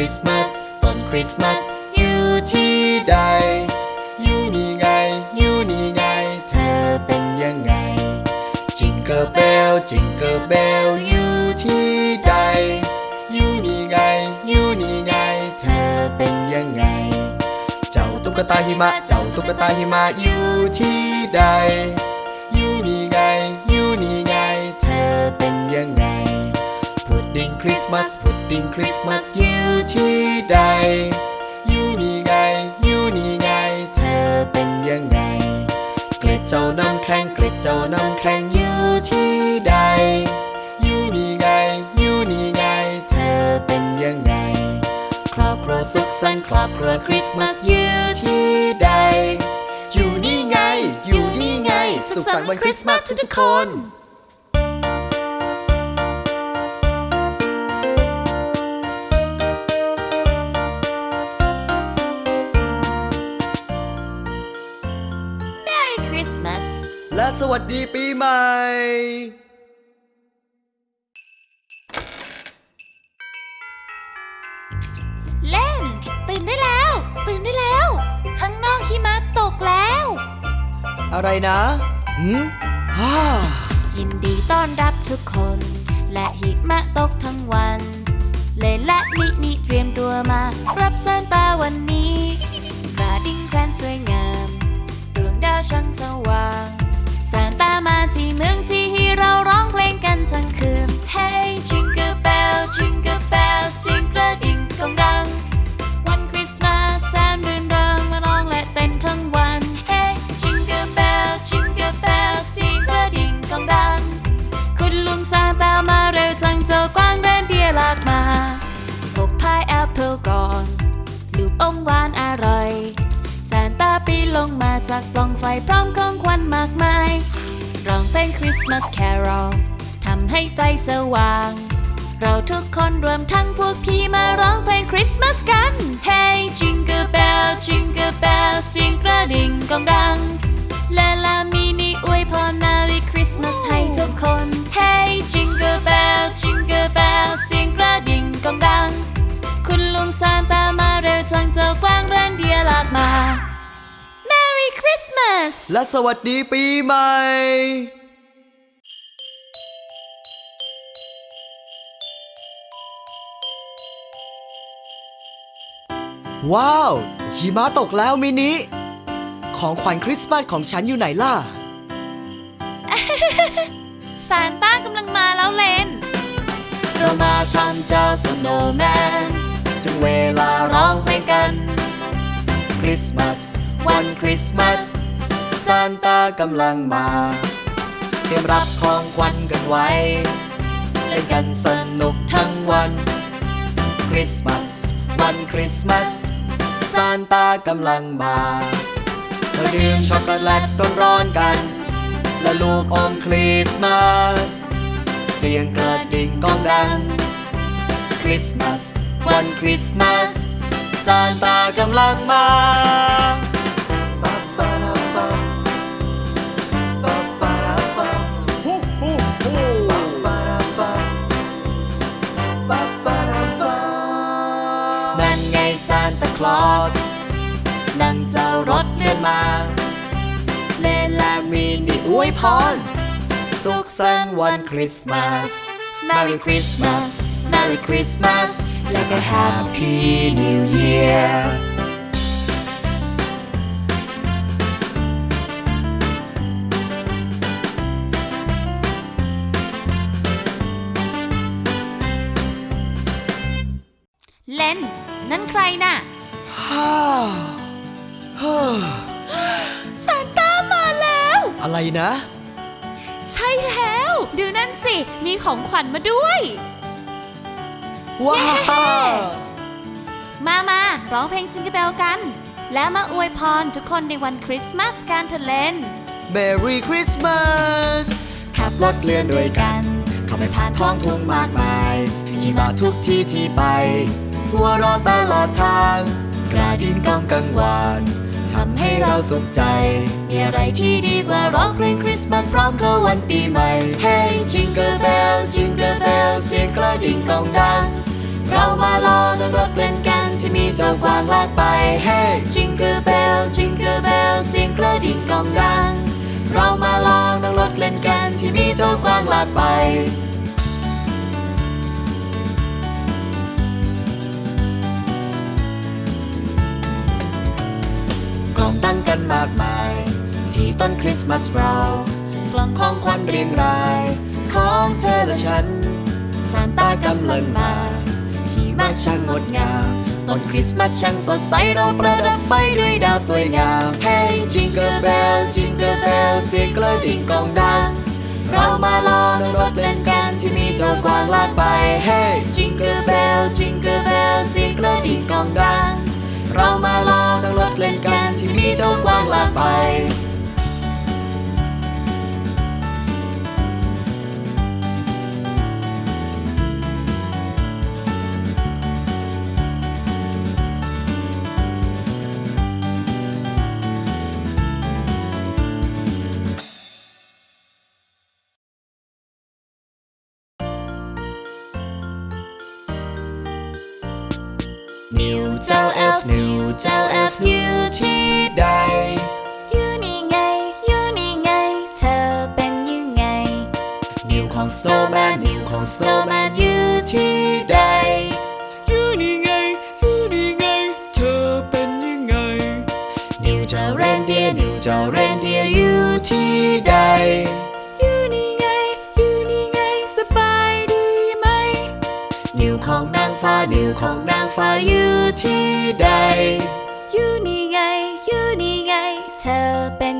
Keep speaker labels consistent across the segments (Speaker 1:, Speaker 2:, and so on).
Speaker 1: คริสต์มาสต้นคริสต์มาสอยู่ที่ใด อยู่นี่ไง อยู่นี่ไง เธอเป็นยังไง จิงเกอร์เบล จิงเกอร์เบล อยู่ที่ใด อยู่นี่ไง อยู่นี่ไง เธอเป็นยังไง เจ้าตุ๊กตาหิมะ เจ้าตุ๊กตาหิมะอยู่ที่ใด ริสต์มาสพุดดิ้งคริสต์มาสอยู่ที่ใด อยู่นี่ไง อยู่นี่ไง เธอเป็นยังไง เกล็ดเจ้าน้ำแข็งเกล็ดเจ้าน้ำแข็งอยู่ที่ใด อยู่นี่ไง อยู่นี่ไง เธอเป็นยังไง ครอบครัวสุขสันต์ครอบครัวคริสต์มาสอยู่ที่ใด อยู่นี่ไง อยู่นี่ไง สุขสันต์วันคริสต์มาสทุกๆคน วัสดีปีใหม่
Speaker 2: เล่น ตื่นได้แล้ว ตื่นได้แล้ว ข้างนอกหิมะตกแล้ว
Speaker 1: อะไรนะหืมฮ่า
Speaker 2: ยินดีต้อนรับทุกคน และหิมะตกทั้งวัน เลนและมินิเตรียมตัวมา รับซานตาวันนี้กระดิ่งแควนสวยงาม ดวงดาวช่างสว่างซานตามา ที่เมืองที่ให้เราร้องเพลงกันทั้งคืน Hey Jingle Bell Jingle Bell เสียงกระดิ่งกองดัง วันคริสต์มาสแสนรื่นเริงมาร้องและเต้นทั้งวัน Hey Jingle Bell Jingle Bell เสียงกระดิ่งกองดัง คุณลุงซานตามาเร็วจังเจ้ากวางเดินเดียลากมาพกพายแอปเปิลก่อนลูกอมหวานอร่อยซานตาปีนลงมาจากปล่องไฟพร้อมของขวัญมากมาย ลงคริสต์มาสแครอลทำให้ใจสว่าง เราทุกคนรวมทั้งพวกพี่มาร้องเพลงคริสต์มาสกัน Hey Jingle Bell Jingle Bell เสียงกระดิ่งกองดัง และลามินิอวยพร Merry Christmas ให้ทุกคน Hey Jingle Bell Jingle Bell เสียงกระดิ่งกองดัง คุณลุงซานตามาเร็วจังเจ้ากวางเรนเดียร์ลากมา Merry Christmas
Speaker 1: และสวัสดีปีใหม่ ว้าว หิมะตกแล้วมินิ ของขวัญคริสต์มาสของฉันอยู่ไหนล่ะ
Speaker 2: ซานต้ากำลังมาแล้วเลน
Speaker 1: เรามาทำเจ้าสโนว์แมนถึงเวลาร้องเพลงกัน คริสต์มาส วันคริสต์มาสซานตากำลังมา เตรียมรับของขวัญกันไว้เล่นกันสนุกทั้งวัน คริสต์มาส วันคริสต์มาส ซานตากำลังมามาดื่มช็อกโกแลตร้อนๆกัน และลูกอมคริสต์มาสเสียงกระดิ่งก้องดัง คริสต์มาสวันคริสต์มาสซานตากำลังมาานตาคลอสนั่งเจ้ารถเลื่อนมา เลนและมีนิอวยพร สุขสันต์วันคริสต์มาส Merry Christmas Merry Christmas และก็ Happy New Year
Speaker 2: เลนนั่นใครน่ะ
Speaker 1: ฮ่าฮ่า
Speaker 2: ซานต้ามาแล้ว
Speaker 1: อะไรนะ
Speaker 2: ใช่แล้ว ดูนั่นสิ มีของขวัญมาด้วย
Speaker 1: ว้า
Speaker 2: เย้
Speaker 1: ว
Speaker 2: มามาร้องเพลงจิงเกิลเบลกัน แล้วมาอวยพรทุกคนในวันคริสต์มาสกันเถอะเลน
Speaker 1: Merry Christmas ขับรถเลื่อนด้วยกัน เข้าไปผ่านท้องทุ่งมากมายหิมะทุกที่ที่ไป หัวเรอตลอดทาง กระดิ่งก้องกังวานทำให้เราสุขใจ มีอะไรที่ดีกว่าร้องเพลงคริสต์มาสพร้อมเข้าวันปีใหม่ Hey Jingle Bell Jingle Bell เสียงกระดิ่งก้องดัง
Speaker 2: เรามาลอนั่งรถเล่นกันที่มีเจ้ากวางลากไป
Speaker 1: Hey
Speaker 2: จิงเกอร์เบลจิงเกอร์เบลเสียงกระดิ่งกองดัง เรามาลองนั่งรถเล่นกันที่มีเจ้ากวางลากไป
Speaker 1: มากมาย ที่ต้นคริสต์มาสเรา
Speaker 2: กล่อง
Speaker 1: ขอ
Speaker 2: ง
Speaker 1: ขวัญเรียงราย ของเธอและฉันซานต้ากำลังมาหิมะช่างงดงามต้นคริสต์มาสช่างสดใสเราประดับไฟด้วยดาวสวยงาม Hey Jingle Bell Jingle Bell เสียงกระดิ่งกองดัง เรามาลองนั่งรถเล่นกันที่มีเจ้ากวางลากไป Hey Jingle Bell Jingle Bell เสียงกระดิ่งกองดัง bay New tell F, new tell F, new. นิวของสโนว์แมนนิวของสโนว์แมนอยู่ที่ใด
Speaker 3: อยู่นี่ไงอยู่นี่ไง เธอเป็นยังไง
Speaker 1: นิวเจ้าเรนเดียนิวเจ้าเรนเดียอยู่ที่ใด
Speaker 3: อยู่นี่ไงอยู่นี่ไงสบายดีไหม
Speaker 1: นิวของนางฟ้านิวของนางฟ้าอยู่ที่ใด
Speaker 2: อยู่นี่ไงอยู่นี่ไง เธอเป็น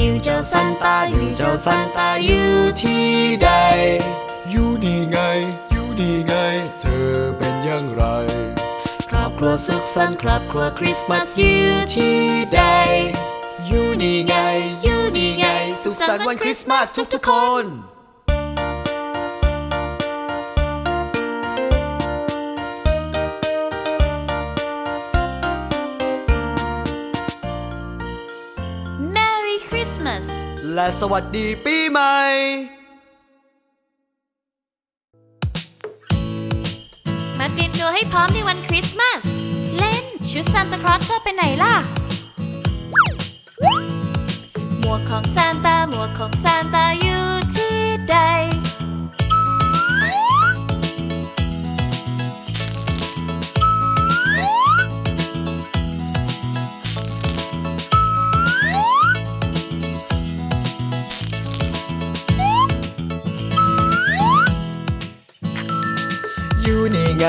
Speaker 1: นิวเจ้าซันตานิวเจ้าซันตาอยู่ที่ใด
Speaker 3: อยู่นี่ไง อยู่นี่ไง เธอเป็นอย่างไร
Speaker 1: ครอบครัวสุขสันต์ครอบครัวคริสต์มาสอยู่ที่ใด อยู่นี่ไง อยู่นี่ไง สุขสันต์วันคริสต์มาสทุกๆคน
Speaker 2: Christmas
Speaker 1: และสวัสดีปีใหม่
Speaker 2: มาเตรียมตัวให้พร้อมในวันคริสต์มาส เล่นชุดซานตาคลอสเธอไปไหนล่ะ หมวกของซานตาหมวกของซานตาอยู่ที่ใด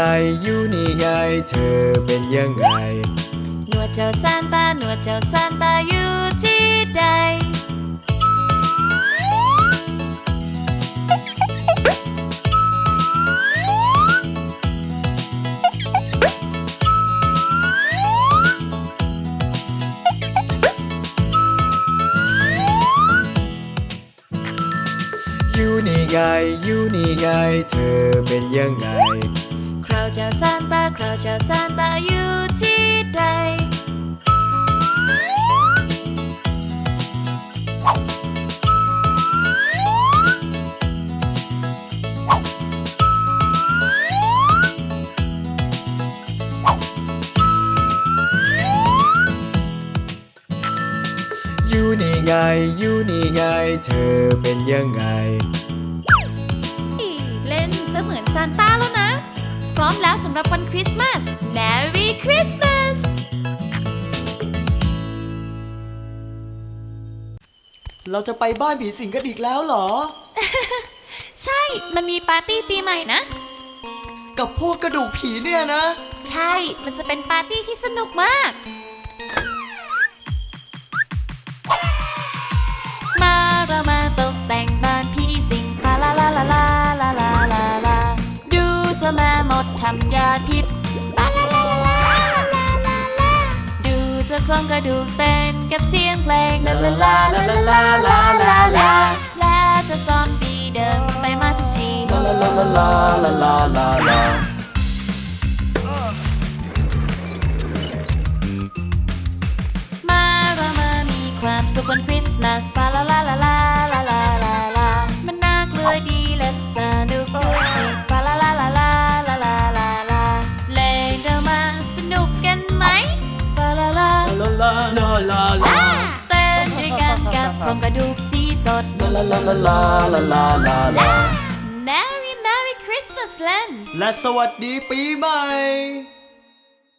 Speaker 1: อยู่นี่ไงอยู่นี่ไง เธอเป็นยังไง
Speaker 2: หนวดเจ้าซานตาหนวดเจ้าซานตาอยู่ที่ใด
Speaker 1: อยู่นี่ไง อยู่นี่ไง เธอเป็นยังไง
Speaker 2: ค ราวเจ้าซานตาคราวเจ้าซานตาอยู่ที่ใด
Speaker 1: อยู่นี่ไง อยู่นี่ไง เธอเป็นยังไง
Speaker 2: ร้อมแล้วสำหรับวันคริสต์มาส Merry Christmas
Speaker 1: เราจะไปบ้านผีสิงกันอีกแล้วเหรอ
Speaker 2: ใช่ มันมีปาร์ตี้ปีใหม่นะ
Speaker 1: กับพวกกระดูกผีเนี่ยนะ
Speaker 2: ใช่ มันจะเป็นปาร์ตี้ที่สนุกมาก ระพิษลาลาลาลาลาลาลาดูจะโครงกระดูกเต้นกับเสียงเพลงลาลาลาลาลาลาลา
Speaker 1: ลาลาลาลาลาลาลาลา
Speaker 2: Merry Merry Christmas เล่น
Speaker 1: และสวัสดีปีใหม่